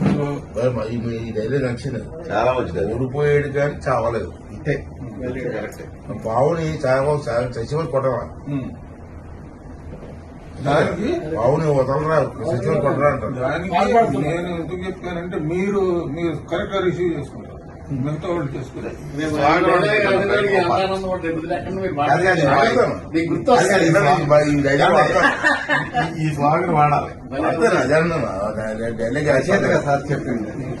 మీ ధైర్యం నచ్చింది చాలా మంచిది. ఓడిపోయాడు కానీ చావలేదు. ఇంతే. బావుని చావ చచ్చిపోయి కొట్టరా. దానికి బావుని వదలరా చచ్చిపోయి కొట్టరా అంటారు. దానికి నేను ఎందుకు చెప్పానంటే మీరు మీరు కరెక్ట్గా రిసీవ్ చేసుకుంటారు. మిగతా వాళ్ళు ఈ- వాడాలి. సార్ చెప్పింది.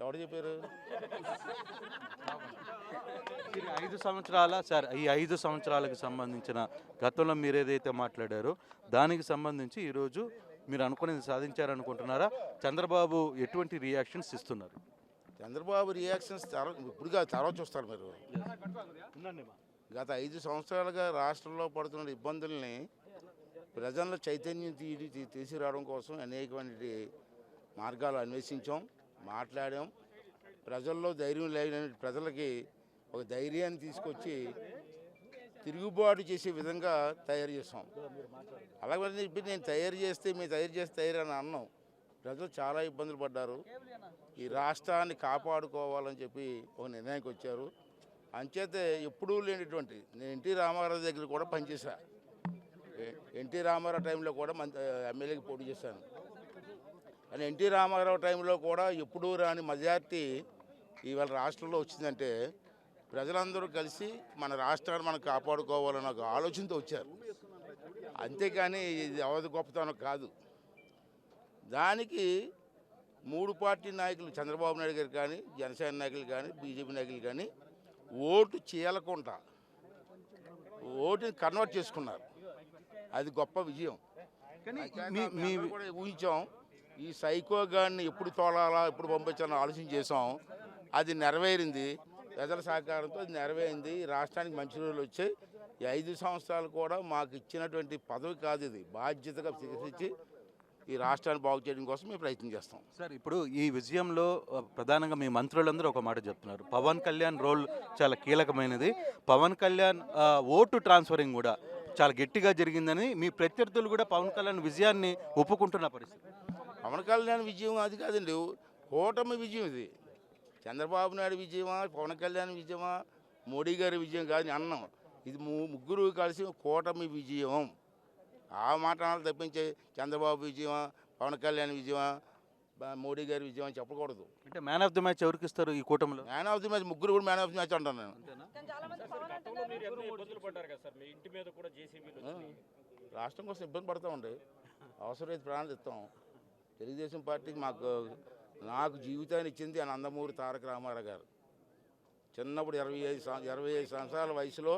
ఎవరు చెప్పారు? ఐదు సంవత్సరాల సార్ ఈ ఐదు సంవత్సరాలకు సంబంధించిన గతంలో మీరు ఏదైతే మాట్లాడారో దానికి సంబంధించి ఈరోజు మీరు అనుకునేది సాధించారనుకుంటున్నారా? చంద్రబాబు ఎటువంటి రియాక్షన్స్ ఇస్తున్నారు? చంద్రబాబు రియాక్షన్స్ తర్వాత ఇప్పుడు కాదు తర్వాత చూస్తారు మీరు. గత ఐదు సంవత్సరాలుగా రాష్ట్రంలో పడుతున్న ఇబ్బందుల్ని ప్రజల్లో చైతన్యం తీ తీ- తీసుకురావడం కోసం అనేకమైన మార్గాలు అన్వేషించాం మాట్లాడాం. ప్రజల్లో ధైర్యం లేని ప్రజలకి ఒక ధైర్యాన్ని తీసుకొచ్చి తిరుగుబాటు చేసే విధంగా తయారు చేస్తాం అలాగే ఇప్పుడు నేను తయారు చేస్తే మీరు తయారు చేస్తే తయారు అని అన్నాం. ప్రజలు చాలా ఇబ్బందులు పడ్డారు. ఈ రాష్ట్రాన్ని కాపాడుకోవాలని చెప్పి ఒక నిర్ణయానికి వచ్చారు. అంచేతే ఎప్పుడూ లేనిటువంటి నేను ఎన్టీ రామారావు దగ్గర కూడా పనిచేశా. ఎన్టీ రామారావు టైంలో కూడా మన ఎమ్మెల్యేకి పోటీ చేశాను. కానీ ఎన్టీ రామారావు టైంలో కూడా ఎప్పుడూ రాని మెజార్టీ ఇవాళ రాష్ట్రంలో వచ్చిందంటే ప్రజలందరూ కలిసి మన రాష్ట్రాన్ని మనం కాపాడుకోవాలన్న ఒక ఆలోచనతో వచ్చారు. అంతేకాని ఇది అవధి గొప్పతనం కాదు. దానికి మూడు పార్టీ నాయకులు చంద్రబాబు నాయుడు గారు కానీ జనసేన నాయకులు కానీ బీజేపీ నాయకులు కానీ ఓటు చేయకుండా ఓటుని కన్వర్ట్ చేసుకున్నారు. అది గొప్ప విజయం. కానీ కూడా ఊహించాం ఈ సైకో గాడిని ఎప్పుడు తోలాలా ఎప్పుడు పంపించాలని ఆలోచన చేసాం అది నెరవేరింది. ప్రజల సహకారంతో నెరవేరింది. రాష్ట్రానికి మంచి రోజులు వచ్చాయి. ఈ ఐదు సంవత్సరాలు కూడా మాకు ఇచ్చినటువంటి పదవి కాదు ఇది. బాధ్యతగా స్వీకరించి ఈ రాష్ట్రాన్ని బాగు చేయడం కోసం మేము ప్రయత్నం చేస్తాం. సార్ ఇప్పుడు ఈ విజయంలో ప్రధానంగా మీ మంత్రులందరూ ఒక మాట చెప్తున్నారు. పవన్ కళ్యాణ్ రోల్ చాలా కీలకమైనది. పవన్ కళ్యాణ్ ఓటు ట్రాన్స్ఫరింగ్ కూడా చాలా గట్టిగా జరిగిందని మీ ప్రత్యర్థులు కూడా పవన్ కళ్యాణ్ విజయాన్ని ఒప్పుకుంటున్న పరిస్థితి. పవన్ కళ్యాణ్ విజయం అది కాదండి. కూటమి విజయం ఇది. చంద్రబాబు నాయుడు విజయమా పవన్ కళ్యాణ్ విజయమా మోడీ గారి విజయం కాదు అన్నాం. ఇది ముగ్గురు కలిసి కూటమి విజయం. ఆ మాట తప్పించే చంద్రబాబు విజయమా పవన్ కళ్యాణ్ విజయమా మోడీ గారి విజయం అని చెప్పకూడదు. అంటే మ్యాన్ ఆఫ్ ది మ్యాచ్ ఎవరికి ఇస్తారు ఈ కూటమిలో? మ్యాన్ ఆఫ్ ది మ్యాచ్ ముగ్గురు కూడా మ్యాన్ ఆఫ్ ది మ్యాచ్ అంటాను నేను రాష్ట్రం కోసం ఇబ్బంది పడతా ఉండే అవసరమైతే ప్రాణాలు ఇస్తాం. తెలుగుదేశం పార్టీకి మాకు నాకు జీవితాన్ని ఇచ్చింది ఆ నందమూరి తారక రామారావు గారు. చిన్నప్పుడు ఇరవై ఐదు ఇరవై ఐదు సంవత్సరాల వయసులో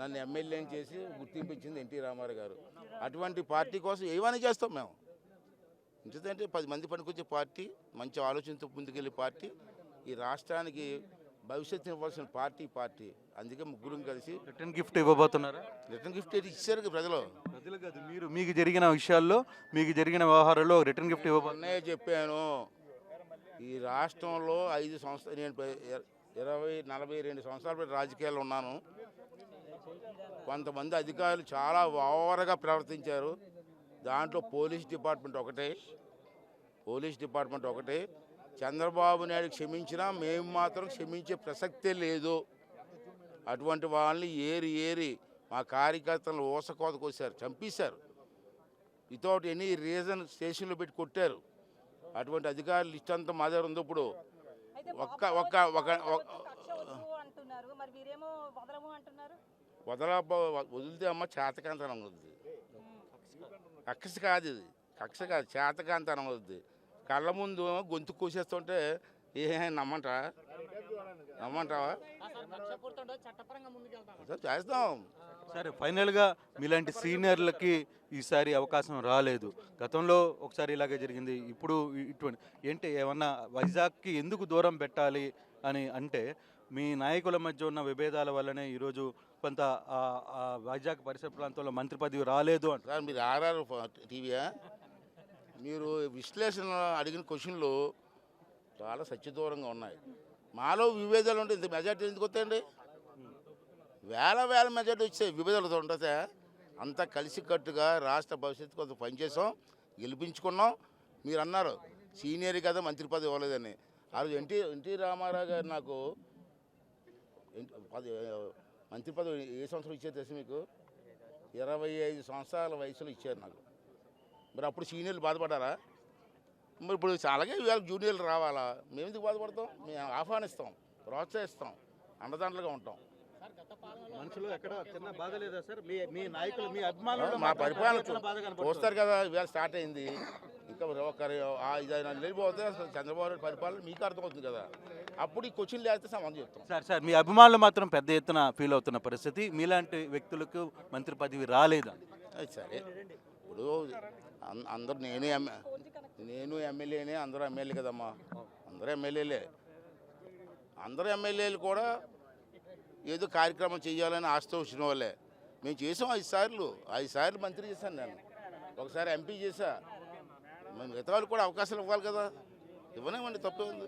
నన్ను ఎమ్మెల్యేని చేసి గుర్తింపు ఇచ్చింది ఎన్టీ రామారావు గారు. అటువంటి పార్టీ కోసం ఏమైనా చేస్తాం మేము? ఎందుకంటే పది మంది పనికొచ్చే పార్టీ మంచి ఆలోచనతో ముందుకెళ్ళే పార్టీ ఈ రాష్ట్రానికి భవిష్యత్తు ఇవ్వాల్సిన పార్టీ పార్టీ. అందుకే ముగ్గురం కలిసి రిటర్న్ గిఫ్ట్ ఇవ్వబోతున్నారా? రిటర్న్ గిఫ్ట్ ఇచ్చారు ప్రజలు. ప్రజలు కాదు మీరు మీకు జరిగిన విషయాల్లో మీకు జరిగిన వ్యవహారాల్లో రిటర్న్ గిఫ్ట్ ఇవ్వబోతున్నారు? మొన్నే చెప్పాను ఈ రాష్ట్రంలో ఐదు సంవత్సరాలు నేను ఇరవై నలభై రెండు సంవత్సరాల పాటు రాజకీయాల్లో ఉన్నాను. కొంతమంది అధికారులు చాలా ఓవర్గా ప్రవర్తించారు. దాంట్లో పోలీస్ డిపార్ట్మెంట్ ఒకటే. పోలీస్ డిపార్ట్మెంట్ ఒకటే. చంద్రబాబు నాయుడు క్షమించినా మేము మాత్రం క్షమించే ప్రసక్తే లేదు. అటువంటి వాళ్ళని ఏరి ఏరి మా కార్యకర్తలు ఊసకోత వచ్చారు చంపేశారు. వితౌట్ ఎనీ రీజన్ స్టేషన్లో పెట్టి కొట్టారు. అటువంటి అధికారులు లిస్ట్ అంతా మా దగ్గర ఉంది ఇప్పుడు ఒక్క ఒక్క ఒక వద్దు వదల వదిలితే అమ్మ చేతకాంతనం అవుద్ది. కక్ష కాదు ఇది. కక్ష కాదు చేతకాంతనం అవుద్ది. కళ్ళ ముందు గొంతు కోసేస్తుంటే ఏ నమ్మంటావా? నమ్మంటావా చేస్తాం. సరే ఫైనల్గా మీలాంటి సీనియర్లకి ఈసారి అవకాశం రాలేదు. గతంలో ఒకసారి ఇలాగే జరిగింది. ఇప్పుడు ఇటువంటి ఏంటి ఏమన్నా వైజాగ్కి ఎందుకు దూరం పెట్టాలి అని అంటే మీ నాయకుల మధ్య ఉన్న విభేదాల వల్లనే ఈరోజు కొంత వైజాగ్ పరిసర ప్రాంతంలో మంత్రి పదవి రాలేదు అంటారు మీరు ఆర్ఆర్ టీవీయా మీరు విశ్లేషణ అడిగిన క్వశ్చన్లు చాలా సత్యదూరంగా ఉన్నాయి. మాలో విభేదాలు ఉంటే ఇంత మెజార్టీ ఎందుకు వస్తాయండి? వేల వేల మెజార్టీ వచ్చాయి విభేదాలతో ఉంటుందా అంతా కలిసికట్టుగా రాష్ట్ర భవిష్యత్తు కొంత పనిచేసాం గెలిపించుకున్నాం. మీరు అన్నారు సీనియర్ కదా మంత్రి పదవి ఇవ్వలేదని. ఆ రోజు ఎన్టీ ఎన్టీ రామారావు గారు నాకు పది మంత్రి పదవి ఏ సంవత్సరం ఇచ్చారు తెలుసు మీకు? ఇరవై ఐదు సంవత్సరాల వయసులో ఇచ్చారు నాకు. మరి అప్పుడు సీనియర్లు బాధపడ్డారా? మరి ఇప్పుడు అలాగే ఇవాళ జూనియర్లు రావాలా? మేము ఎందుకు బాధపడతాం? మేము ఆహ్వానిస్తాం ప్రోత్సహిస్తాం అండదండలుగా ఉంటాం. మనసులో ఎక్కడ చిన్న బాధ లేదా సార్? మీ మీ నాయకులు మీ మా పరిపాలన చూస్తారు కదా ఇవాళ స్టార్ట్ అయింది. ఇంకా ఒకరి వెళ్ళిపోతే అసలు చంద్రబాబు నాయుడు పరిపాలన మీకు అర్థమవుతుంది కదా. అప్పుడు ఈ క్వశ్చన్లు వేస్తే సంబంధం చెప్తాం. సార్ సార్ మీ అభిమానులు మాత్రం పెద్ద ఎత్తున ఫీల్ అవుతున్న పరిస్థితి. మీలాంటి వ్యక్తులకు మంత్రి పదవి రాలేదు? సరే. ఇప్పుడు అందరూ నేను ఎమ్మె- నేను ఎమ్మెల్యేనే అందరూ ఎమ్మెల్యే కదమ్మా. అందరూ ఎమ్మెల్యేలే. అందరూ ఎమ్మెల్యేలు కూడా ఏదో కార్యక్రమం చేయాలని ఆశతో వచ్చిన వాళ్ళే. మేము చేసాం ఐదు సార్లు. ఐదు సార్లు మంత్రి చేశాను నేను. ఒకసారి ఎంపీ చేశా. మేము మిగతా వాళ్ళు కూడా అవకాశాలు ఇవ్వాలి కదా. ఇవ్వనివ్వండి తప్పే ఉంది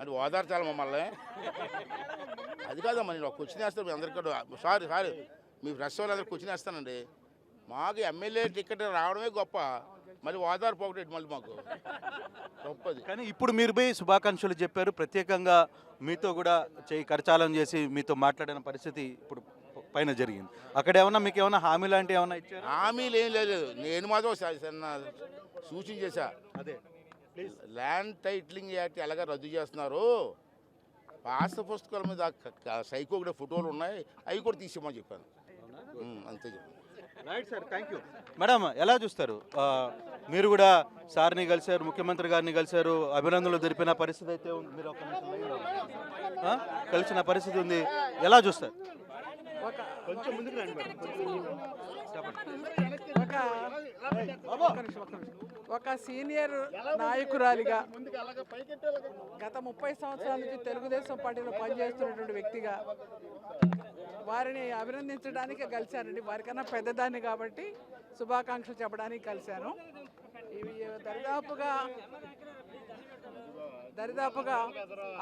అంటే ఓదార్చాలి మమ్మల్ని. అది కాదమ్మా నేను ఒక క్వశ్చన్ వేస్తాను మీ అందరికీ సారీ సారీ. మీ ప్రెస్ వాళ్ళు అందరికి క్వశ్చన్ వేస్తానండి. మాకు ఎమ్మెల్యే టికెట్ రావడమే గొప్ప. మళ్ళీ ఓదార్పు ఒకటి మళ్ళీ మాకు. గొప్పది కానీ ఇప్పుడు మీరు పోయి శుభాకాంక్షలు చెప్పారు. ప్రత్యేకంగా మీతో కూడా చేయి కరచాలం చేసి మీతో మాట్లాడిన పరిస్థితి ఇప్పుడు పైన జరిగింది. అక్కడ ఏమన్నా మీకు ఏమన్నా హామీ లాంటివి ఏమన్నా ఇచ్చారు? హామీలు ఏం లేదు. నేను మాత్రం స- చిన్న సూచన చేశా అదే. ల్యాండ్ టైటిలింగ్ యాక్ట్ ఎలాగ రద్దు చేస్తున్నారు పాస్ పుస్తకాల మీద సైకో కూడా ఫోటోలు ఉన్నాయి. అవి కూడా తీసేమని చెప్పాను. అంతే చెప్పాను. Right sir thank you madam ఎలా చూస్తారు? మీరు కూడా సార్ని కలిశారు ముఖ్యమంత్రి గారిని కలిశారు అభినందనలు జరిపిన పరిస్థితి అయితే ఉంది. మీరు ఒక నిమిషం? కలిసిన పరిస్థితి ఉంది. ఎలా చూస్తారు? కొంచెం ముందుకు రండి. ఒక సీనియర్ నాయకురాలిగా గత ముప్పై సంవత్సరాల నుంచి తెలుగుదేశం పార్టీలో పనిచేస్తున్నటువంటి వ్యక్తిగా వారిని అభినందించడానికి కలిశానండి. వారికన్నా పెద్దదాన్ని కాబట్టి శుభాకాంక్షలు చెప్పడానికి కలిశాను. ఇవి దరిదాపుగా దరిదాపుగా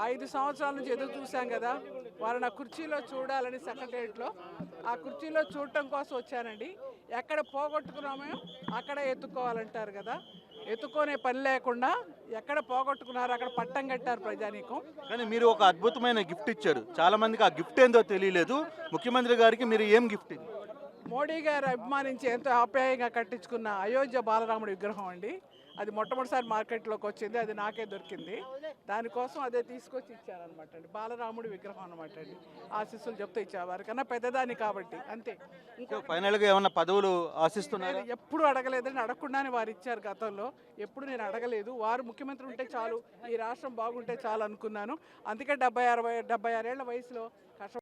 ఐదు సంవత్సరాల నుంచి ఎదురు చూశాం కదా. వారిని ఆ కుర్చీలో చూడాలని సెక్రటరియట్లో ఆ కుర్చీలో చూడటం కోసం వచ్చానండి. ఎక్కడ పోగొట్టుకున్నామో అక్కడ ఎత్తుకోవాలంటారు కదా. ఎత్తుకోనే పని లేకుండా ఎక్కడ పోగొట్టుకున్నారో? అక్కడ పట్టం కట్టారు ప్రజానీకం. కానీ మీరు ఒక అద్భుతమైన గిఫ్ట్ ఇచ్చారు. చాలా మందికి ఆ గిఫ్ట్ ఏందో తెలియలేదు. ముఖ్యమంత్రి గారికి మీరు ఏం గిఫ్ట్ మోడీ గారు అభిమానించి ఎంతో ఆప్యాయంగా కట్టించుకున్న అయోధ్య బాలరాముడి విగ్రహం అండి. అది మొట్టమొదటిసారి మార్కెట్లోకి వచ్చింది అది నాకే దొరికింది. దానికోసం అదే తీసుకొచ్చి ఇచ్చారనమాట అండి. బాలరాముడి విగ్రహం అనమాట అండి. ఆశీస్సులు చెప్తే ఇచ్చారు వారికన్నా పెద్దదాన్ని కాబట్టి అంతే. ఇంకో ఫైనల్గా ఏమన్నా పదవులు ఆశిస్తున్నారా? నేను ఎప్పుడు అడగలేదని అడగకుండానే వారు ఇచ్చారు గతంలో. ఎప్పుడు నేను అడగలేదు. వారు ముఖ్యమంత్రి ఉంటే చాలు ఈ రాష్ట్రం బాగుంటే చాలు అనుకున్నాను. అందుకే డెబ్బై అరవై డెబ్బై ఆరేళ్ళ వయసులో